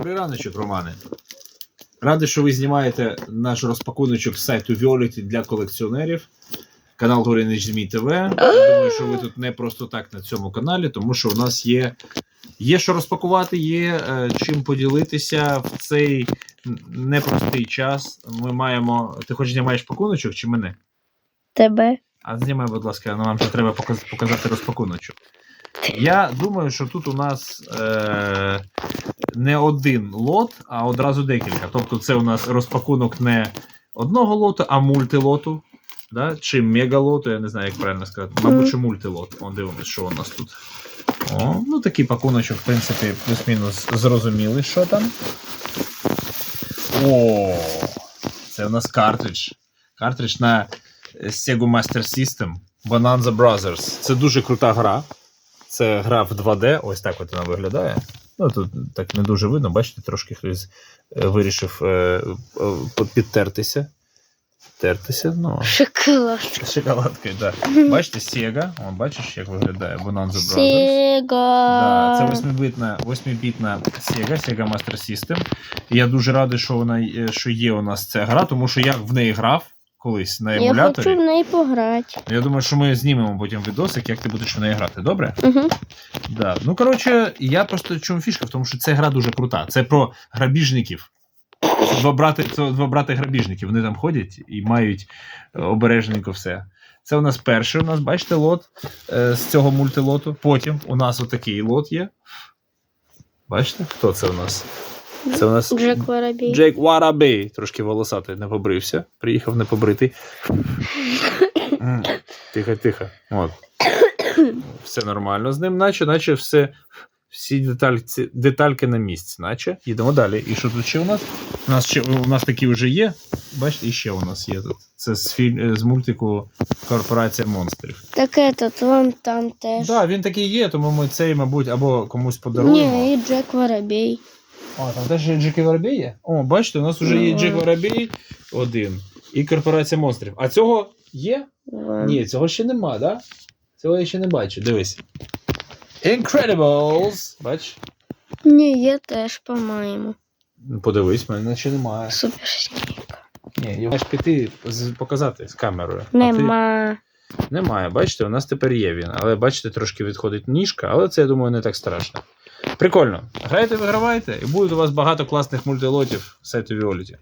Добрий раночок, Романе. Радий, що ви знімаєте наш розпакуночок з сайту Violet для колекціонерів. Канал Горінич ЗМІ ТВ. Думаю, що ви тут не просто так на цьому каналі, тому що у нас є, є що розпакувати, є е, чим поділитися в цей непростий час. Ми маємо. Ти хоч знімаєш пакуночок чи мене? Тебе. А знімай, будь ласка, ну, нам ще треба показати розпакуночок. Я думаю, що тут у нас е, не один лот, а одразу декілька. Тобто, це у нас розпакунок не одного лоту, а мультилоту. Да? Чи мегалоту, я не знаю, як правильно сказати. Мабуть, що мультилот. О, дивимось, що у нас тут. О, ну такий пакуночок, в принципі, плюс-мінус зрозуміли, що там. О, це у нас картридж. Картридж на Sega Master System Bonanza Brothers. Це дуже крута гра. Це гра в 2D, ось так от вона виглядає. Ну, тут так не дуже видно, бачите, трошки хтось е, вирішив е, е, підтертися. Тертися, ну. Шоколад. Шоколадкою, так. Бачите, Sega, О, бачиш, як виглядає Bonanza Brothers. Сега. Да, це восьмибітна, восьмибітна Sega, Sega Master System. І я дуже радий, що вона що є у нас ця гра, тому що я в неї грав колись на Я емуляторі. хочу в неї пограти. Я думаю, що ми знімемо потім відосик, як ти будеш в неї грати, добре? Угу. Да. Ну, коротше, я просто чому фішка, в тому що ця гра дуже крута. Це про грабіжників. Це два брати, це два брати грабіжників. Вони там ходять і мають е, обережненько все. Це у нас перший, у нас, бачите, лот е, з цього мультилоту. Потім у нас отакий лот є. Бачите, хто це у нас? Це у нас Джек Воробій. Джейк Варабей. Трошки волосатий, не побрився. Приїхав не побритий. Тихо, тихо. От. Все нормально з ним, наче, наче все. Всі детальці, детальки на місці, наче. Їдемо далі. І що тут ще у нас? У нас ще у нас такі вже є. Бачите, і ще у нас є тут. Це з, фільм, з мультику Корпорація монстрів. Так этот, вон там теж. Так, да, він такий є, тому ми цей, мабуть, або комусь подаруємо. Ні, і Джек Воробій. А, там теж Джек і Воробей є? О, бачите, у нас вже є. Джек Воробей один і Корпорація монстрів. А цього є? Ні, цього ще нема, да? Цього я ще не бачу. Дивись. Incredibles! Бач? Ні, є теж, по-моєму. Ну, Подивись, мене ще немає. Супер. Ні, його ж піти показати з камерою. Нема. Ти... Немає, бачите, у нас тепер є він. Але бачите, трошки відходить ніжка, але це, я думаю, не так страшно. Прикольно. Граєте, вигравайте, і буде у вас багато класних мультилотів сайту Віоліті.